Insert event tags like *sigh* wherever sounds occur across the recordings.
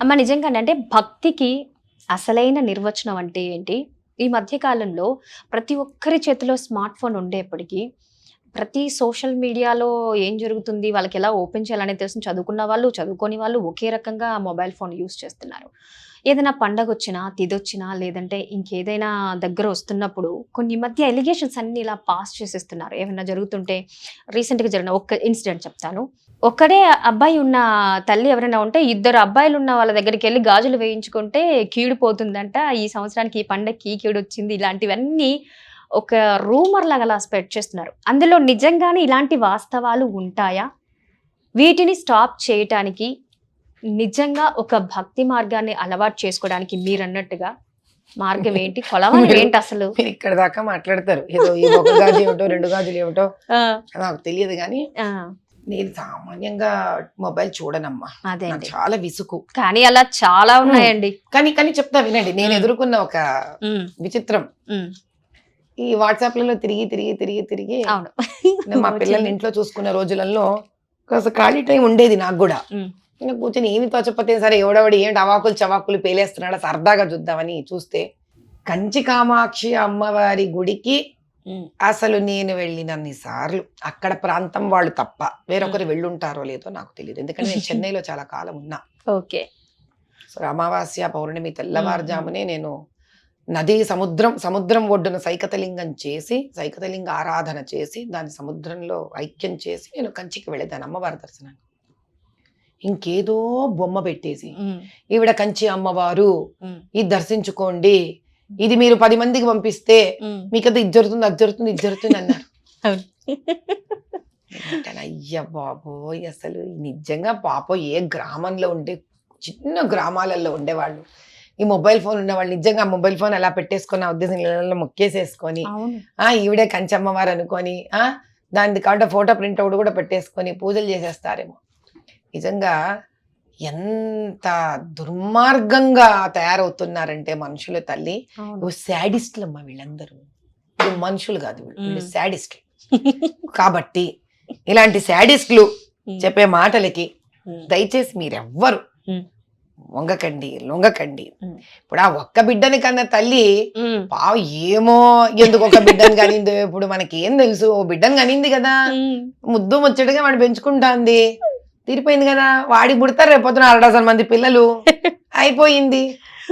అమ్మ నిజంగానే అంటే భక్తికి అసలైన నిర్వచనం అంటే ఏంటి? ఈ మధ్యకాలంలో ప్రతి ఒక్కరి చేతిలో స్మార్ట్ ఫోన్ ఉండేప్పటికీ ప్రతి సోషల్ మీడియాలో ఏం జరుగుతుంది? వాళ్ళకి ఎలా ఓపెన్ చేయాలనే తెలుసు చదువుకున్న వాళ్ళు చదువుకోని వాళ్ళు ఒకే రకంగా మొబైల్ ఫోన్ యూస్ చేస్తున్నారు. ఏదైనా పండగ వచ్చినా తిదొచ్చినా లేదంటే ఇంకేదైనా దగ్గర వస్తున్నప్పుడు కొన్ని మధ్య ఎలిగేషన్స్ అన్ని ఇలా పాస్ చేసేస్తున్నారు. ఏమైనా జరుగుతుంటే రీసెంట్గా జరిగిన ఒక్క ఇన్సిడెంట్ చెప్తాను. ఒక్కడే అబ్బాయి ఉన్న తల్లి ఎవరైనా ఉంటే ఇద్దరు అబ్బాయిలు ఉన్న వాళ్ళ దగ్గరికి వెళ్ళి గాజులు వేయించుకుంటే కీడు పోతుందంట ఈ సంవత్సరానికి ఈ పండగకి కీడు వచ్చింది ఇలాంటివన్నీ ఒక రూమర్ లాగా అలా స్ప్రెడ్ చేస్తున్నారు. అందులో నిజంగానే ఇలాంటి వాస్తవాలు ఉంటాయా? వీటిని స్టాప్ చేయటానికి నిజంగా ఒక భక్తి మార్గాన్ని అలవాటు చేసుకోవడానికి మీరు అన్నట్టుగా మార్గం *laughs* ఏంటి? కొలవాలి ఏంటి అసలు? ఇక్కడ దాకా మాట్లాడతారు. ఏదో ఈ ఒక గాజు ఏమిటో రెండు గాజులు ఏమిటో నాకు తెలియదు కానీ నేను సామాన్యంగా మొబైల్ చూడనమ్మా. అదే నాకు చాలా విసుగు కానీ అలా చాలా ఉన్నాయండి. కానీ కానీ చెప్తా వినండి. నేను. ఎదుర్కొన్న ఒక విచిత్రం. ఈ వాట్సాప్లలో తిరిగి తిరిగి తిరిగి తిరిగి అవును. మా *laughs* పిల్లల్ని ఇంట్లో చూసుకున్న రోజులలో కాస్త ఖాళీ టైం ఉండేది నాకు కూడా. ఇంకా కూర్చొని ఏమి తోచకపోతే సరే ఎవడెవడు ఏంటి అవాకులు చవాకులు పేలేస్తున్నాడా సరదాగా చూద్దామని చూస్తే కంచి కామాక్షి అమ్మవారి గుడికి అసలు నేను వెళ్ళినన్ని సార్లు. అక్కడ ప్రాంతం వాళ్ళు తప్ప వేరొకరు వెళ్ళుంటారో లేదో నాకు తెలియదు ఎందుకంటే నేను చెన్నైలో చాలా కాలం ఉన్నా. ఓకే. సో అమావాస్య పౌర్ణమి తెల్లవారుజామునే నేను నది సముద్రం సముద్రం ఒడ్డున సైకతలింగం చేసి సైకతలింగ ఆరాధన చేసి దాని సముద్రంలో ఐక్యం చేసి నేను కంచికి వెళ్ళేదాన్ని అమ్మవారి దర్శనానికి. ఇంకేదో బొమ్మ పెట్టేసి ఈవిడ కంచి అమ్మవారు ఇది దర్శించుకోండి. ఇది మీరు పది మందికి పంపిస్తే. మీకు అది ఇది జరుగుతుంది అది జరుగుతుంది ఇది జరుగుతుంది అన్నారు. *laughs* అయ్య బాబోయ్ అసలు నిజంగా పాపం ఏ గ్రామంలో ఉండే చిన్న గ్రామాలలో ఉండేవాళ్ళు. ఈ మొబైల్ ఫోన్ ఉన్న వాళ్ళు నిజంగా ఆ మొబైల్ ఫోన్ అలా పెట్టేసుకొని ఆ ఉద్దేశం మొక్కేసేసుకొని ఆ ఈవిడే కంచమ్మవారు అనుకొని ఆ దాని కాబట్టి ఫోటో ప్రింట్ అవుట్ కూడా పెట్టేసుకొని పూజలు చేసేస్తారేమో. నిజంగా ఎంత దుర్మార్గంగా తయారవుతున్నారంటే మనుషులు తల్లి. శాడిస్టులు అమ్మ వీళ్ళందరూ. వీళ్ళు మనుషులు కాదు వీళ్ళు. శాడిస్టులు. కాబట్టి ఇలాంటి శాడిస్టులు చెప్పే మాటలకి దయచేసి మీరెవ్వరు. వంగకండి లొంగకండి. ఇప్పుడు ఆ ఒక్క బిడ్డని కన్నా తల్లి పావు ఏమో ఎందుకు ఒక బిడ్డని కనిందో? ఇప్పుడు మనకి ఏం తెలుసు? ఓ బిడ్డని కనింది కదా. ముద్దు ముచ్చటగా వాడు పెంచుకుంటాంది. తీరిపోయింది కదా వాడికి పుడతారు రేపొద్దున అర డజన్ మంది పిల్లలు. *laughs* అయిపోయింది.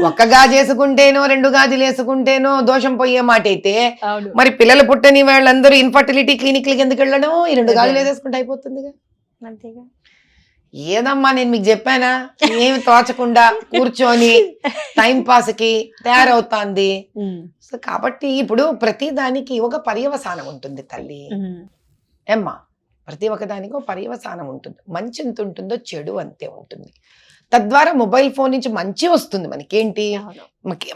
ఒక్క గాజు వేసుకుంటేనో రెండు గాజులు వేసుకుంటేనో దోషం పోయే మాట అయితే మరి పిల్లలు పుట్టని వాళ్ళందరూ ఇన్ఫర్టిలిటీ క్లినిక్లకి ఎందుకు వెళ్ళడం ఈ రెండు. గాజులు వేసేసుకుంటే అయిపోతుందిగా. అంతేగా. ఏదమ్మా నేను మీకు చెప్పానా? ఏమి తోచకుండా కూర్చొని టైం పాస్కి తయారవుతాంది. సో కాబట్టి ఇప్పుడు ప్రతి దానికి ఒక పర్యవసానం ఉంటుంది తల్లి. ఏమ్మా? ప్రతి ఒక్కదానికి ఒక పర్యవసానం ఉంటుంది. మంచి ఎంత ఉంటుందో చెడు అంతే ఉంటుంది. తద్వారా మొబైల్ ఫోన్ నుంచి మంచి వస్తుంది మనకేంటి?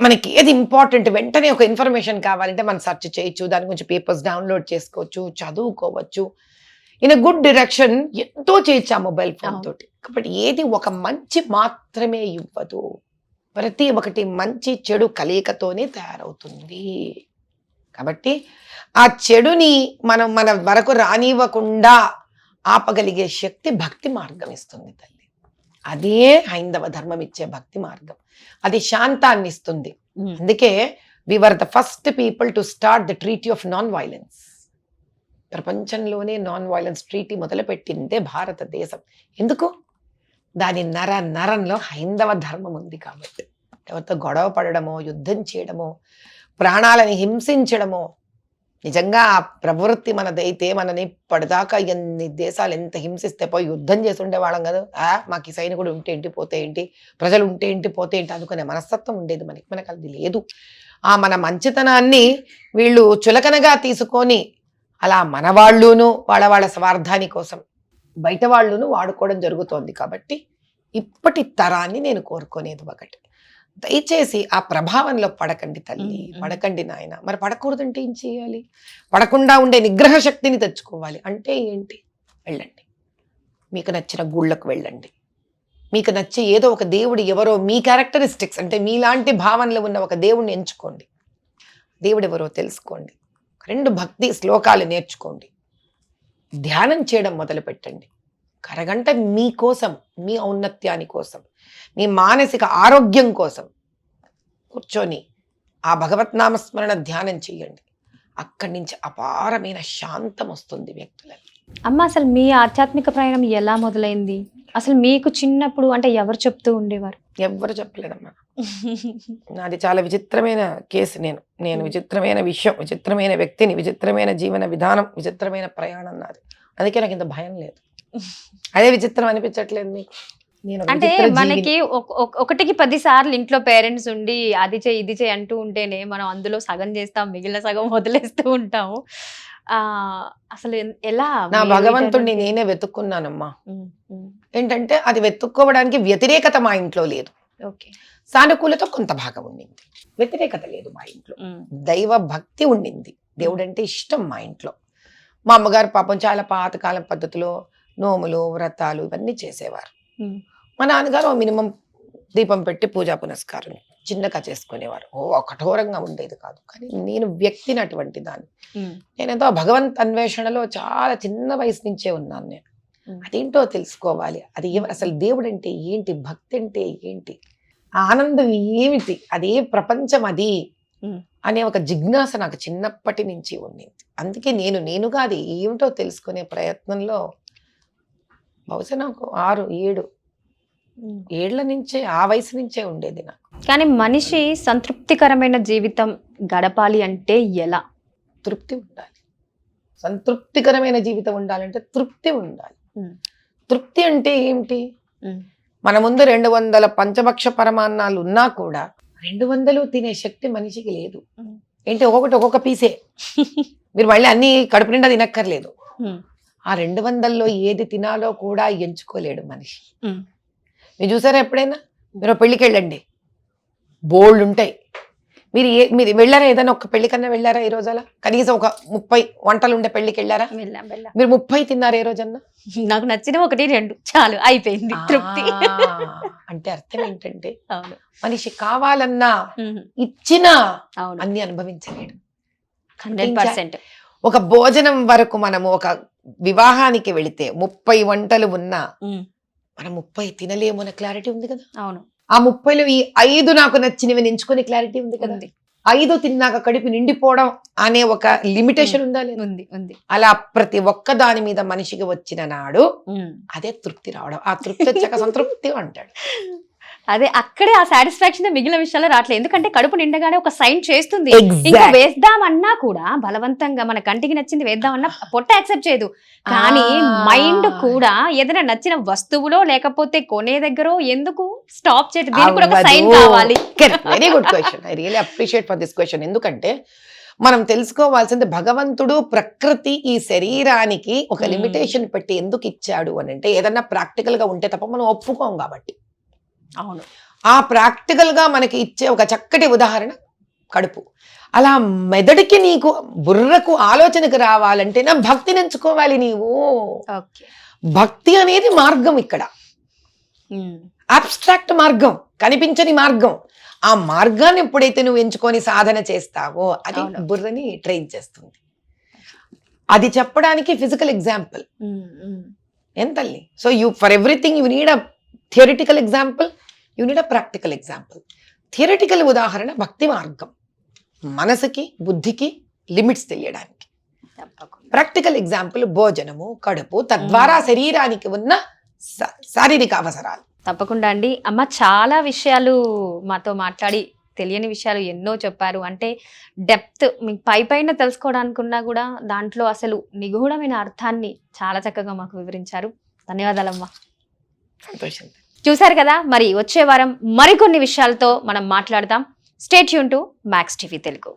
మనకి ఏది ఇంపార్టెంట్? వెంటనే ఒక ఇన్ఫర్మేషన్ కావాలంటే మనం సెర్చ్ చేయొచ్చు దాని గురించి పేపర్స్ డౌన్లోడ్ చేసుకోవచ్చు చదువుకోవచ్చు. ఇన్ గుడ్ డైరెక్షన్ ఎంతో చేయొచ్చు ఆ మొబైల్ ఫోన్. తోటి. కాబట్టి ఏది ఒక మంచి మాత్రమే ఇవ్వదు. ప్రతి ఒక్కటి మంచి చెడు కలయికతోనే తయారవుతుంది. కాబట్టి ఆ చెడుని మనం మన వరకు రానివ్వకుండా ఆపగలిగే శక్తి భక్తి మార్గం ఇస్తుంది తల్లి. అదే హైందవ ధర్మం ఇచ్చే భక్తి మార్గం. అది శాంతాన్ని ఇస్తుంది. అందుకే we were the first people to start the treaty of non violence ప్రపంచంలోనే నాన్ వైలెన్స్ ట్రీటీ మొదలుపెట్టిందే భారతదేశం. ఎందుకు? దాని నర నరంలో హైందవ ధర్మం ఉంది కాబట్టి. ఎవరితో గొడవ పడడమో యుద్ధం చేయడమో ప్రాణాలని హింసించడమో? నిజంగా ఆ ప్రవృత్తి మనదైతే మనని పడదాకా ఎన్ని దేశాలు ఎంత హింసిస్తే పోయి యుద్ధం చేసి ఉండేవాళ్ళం కదా? ఆ మాకు ఈ సైనికుడు ఉంటే ఏంటి పోతే ఏంటి ప్రజలు ఉంటే ఏంటి పోతే ఏంటి అనుకునే మనస్తత్వం ఉండేది మనకి. మనకు అది లేదు. ఆ మన మంచితనాన్ని వీళ్ళు చులకనగా తీసుకొని అలా మన వాళ్ళును వాళ్ళ వాళ్ళ స్వార్థాని కోసం బయట వాళ్ళును వాడుకోవడం జరుగుతోంది కాబట్టి ఇప్పటి తరాన్ని నేను కోరుకునేది ఒకటి. దయచేసి ఆ ప్రభావంలో పడకండి తల్లి. పడకండి నాయన. మరి పడకూడదంటే ఏం చేయాలి? పడకుండా ఉండే నిగ్రహ శక్తిని తెచ్చుకోవాలి. అంటే ఏంటి? వెళ్ళండి. మీకు నచ్చిన గుళ్ళకు వెళ్ళండి. మీకు నచ్చే ఏదో ఒక దేవుడు ఎవరో మీ క్యారెక్టరిస్టిక్స్ అంటే మీలాంటి భావనలో ఉన్న ఒక దేవుడిని ఎంచుకోండి. దేవుడు ఎవరో తెలుసుకోండి రెండు భక్తి శ్లోకాలు నేర్చుకోండి. ధ్యానం చేయడం మొదలు పెట్టండి అరగంట మీకోసం మీ ఔన్నత్యాని కోసం మీ మానసిక ఆరోగ్యం కోసం కూర్చొని ఆ భగవత్ నామస్మరణ ధ్యానం చేయండి అక్కడి నుంచి అపారమైన శాంతం వస్తుంది వ్యక్తులకు. అమ్మ అసలు మీ ఆధ్యాత్మిక ప్రయాణం ఎలా మొదలైంది? అసలు మీకు చిన్నప్పుడు అంటే ఎవరు చెప్తూ ఉండేవారు? ఎవ్వరు చెప్పలేదమ్మా. నాది చాలా విచిత్రమైన కేసు నేను. నేను విచిత్రమైన విషయం విచిత్రమైన వ్యక్తిని విచిత్రమైన జీవన విధానం విచిత్రమైన ప్రయాణం నాది. అందుకే నాకు ఇంత భయం లేదు. అదే విచిత్రం అనిపించట్లేదు మీకు. అంటే. మనకి ఒక- ఒక- ఒకటికి పది సార్లు ఇంట్లో పేరెంట్స్ ఉండి అది చేయి ఇది చేయి అంటూ ఉంటేనే మనం అందులో సగం చేస్తాం మిగిలిన సగం వదిలేస్తూ ఉంటాము. ఆ అసలు ఎలా నా భగవంతుడిని నేనే వెతుక్కున్నానమ్మా. ఏంటంటే అది వెతుక్కోవడానికి వ్యతిరేకత మా ఇంట్లో లేదు. ఓకే. సానుకూలత కొంత భాగం ఉండింది. వ్యతిరేకత లేదు మా ఇంట్లో. దైవ భక్తి ఉండింది. దేవుడు అంటే ఇష్టం మా ఇంట్లో. మా అమ్మగారు పాపం చాలా పాతకాలం పద్ధతిలో నోములు వ్రతాలు ఇవన్నీ చేసేవారు. మా నాన్నగారు మినిమం దీపం పెట్టి పూజా పునస్కారం చిన్నగా చేసుకునేవారు. ఓ కఠోరంగా ఉండేది కాదు. కానీ నేను వ్యక్తిని అటువంటి దాన్ని. నేనేదో భగవంత్ అన్వేషణలో చాలా చిన్న వయసు నుంచే ఉన్నాను నేను. అదేంటో తెలుసుకోవాలి. అది ఏమ- అసలు దేవుడు అంటే ఏంటి? భక్తి అంటే ఏంటి ఆనందం ఏమిటి? అదే ప్రపంచం అది. అనే ఒక జిజ్ఞాస నాకు చిన్నప్పటి నుంచి ఉండింది. అందుకే నేను నేనుగా అది ఏమిటో తెలుసుకునే ప్రయత్నంలో బహుశా నాకు ఆరు ఏడు. ఏళ్ళ నుంచే ఆ వయసు నుంచే ఉండేది నాకు. కానీ మనిషి సంతృప్తికరమైన జీవితం గడపాలి అంటే ఎలా? తృప్తి ఉండాలి. సంతృప్తికరమైన జీవితం ఉండాలంటే తృప్తి ఉండాలి. తృప్తి అంటే ఏమిటి? మన ముందు రెండు వందల పంచభక్ష పరమాన్నాలు ఉన్నా కూడా రెండు వందలు తినే శక్తి మనిషికి లేదు. ఏంటి? ఒక్కొక్కటి ఒక్కొక్క పీసే. *laughs* మీరు మళ్ళీ అన్ని కడుపు నిండా తినక్కర్లేదు. ఆ రెండు వందల్లో ఏది తినాలో కూడా ఎంచుకోలేడు మనిషి. మీరు చూసారా ఎప్పుడైనా? మీరు పెళ్ళికి వెళ్ళండి. బోల్డ్ ఉంటాయి. మీరు ఏ మీరు వెళ్ళారా ఏదైనా ఒక పెళ్ళి కన్నా వెళ్ళారా ఈ రోజాల కనీసం ఒక ముప్పై వంటలు ఉండే పెళ్ళికి వెళ్ళారా? వెళ్ళాం వెళ్ళాం. మీరు ముప్పై తిన్నారా ఏ రోజన్నా? నాకు నచ్చిన ఒకటి రెండు. చాలు అయిపోయింది. తృప్తి. అంటే అర్థం ఏంటంటే మనిషి కావాలన్నా ఇచ్చినా అన్ని అనుభవించలేడు. Hundred percent. ఒక భోజనం వరకు మనము ఒక వివాహానికి వెళితే ముప్పై వంటలు ఉన్నా మనం ముప్పై తినలేము అనే క్లారిటీ ఉంది కదా. అవును. ఆ ముప్పైలో ఈ ఐదు నాకు నచ్చినవి ఎంచుకునే క్లారిటీ ఉంది కదా. ఉంది. ఐదు తిన్నాక కడుపు నిండిపోవడం అనే ఒక లిమిటేషన్ ఉందా. లేదా? ఉంది ఉంది. అలా ప్రతి ఒక్క దాని మీద మనిషికి వచ్చిన నాడు. అదే తృప్తి రావడం. ఆ తృప్తి వచ్చాక సంతృప్తి అంటాడు. *laughs* అదే అక్కడే ఆ సాటిస్ఫాక్షన్ మిగిలిన విషయాల్లో రావట్లేదు. ఎందుకంటే కడుపు నిండగానే ఒక సైన్ చేస్తుంది. ఇంకా. వేద్దామన్నా కూడా బలవంతంగా మన కంటికి నచ్చింది వేద్దామన్నా పొట్ట యాక్సెప్ట్ చేయదు. కానీ. మైండ్ కూడా ఏదైనా నచ్చిన వస్తువులో లేకపోతే కొనే దగ్గర ఎందుకు స్టాప్ చేయదు దీనికి కూడా ఒక సైన్. కావాలి. Very good question I really appreciate for this question ఎందుకంటే మనం తెలుసుకోవాల్సింది భగవంతుడు ప్రకృతి ఈ శరీరానికి ఒక Hmm. లిమిటేషన్ పెట్టి ఎందుకు ఇచ్చాడు అని అంటే ఏదన్నా ప్రాక్టికల్గా ఉంటే తప్ప మనం ఒప్పుకోం కాబట్టి. అవును. ఆ ప్రాక్టికల్గా మనకి ఇచ్చే ఒక చక్కటి ఉదాహరణ కడుపు. అలా మెదడుకి నీకు బుర్రకు ఆలోచనకు రావాలంటే నా భక్తిని ఎంచుకోవాలి నీవు. ఓకే. భక్తి అనేది మార్గం ఇక్కడ. అబ్స్ట్రాక్ట్ మార్గం కనిపించని మార్గం. ఆ మార్గాన్ని ఎప్పుడైతే నువ్వు ఎంచుకొని సాధన చేస్తావో అది. బుర్రని ట్రైన్ చేస్తుంది. అది చెప్పడానికి ఫిజికల్ ఎగ్జాంపుల్ ఏం తల్లి? So you for everything you need a theoretical example you need a practical example theoretical ఉదాహరణ భక్తి మార్గం. మనసుకి బుద్ధికి లిమిట్స్ తెలియడానికి. ప్రాక్టికల్ ఎగ్జాంపుల్ భోజనము కడుపు తద్వారా శరీరానికి ఉన్న శారీరక అవసరాలు. తప్పకుండా అండి. అమ్మ చాలా విషయాలు మాతో మాట్లాడి తెలియని విషయాలు ఎన్నో చెప్పారు. అంటే డెప్త్ మీకు పై పైన తెలుసుకోవడానికున్నా కూడా దాంట్లో అసలు నిగూఢమైన అర్థాన్ని చాలా చక్కగా మాకు వివరించారు. ధన్యవాదాలమ్మా. సంతోషం. చూశారు కదా? మరి వచ్చే వారం మరికొన్ని విషయాలతో మనం మాట్లాడదాం. State Yoon to max TV Telugu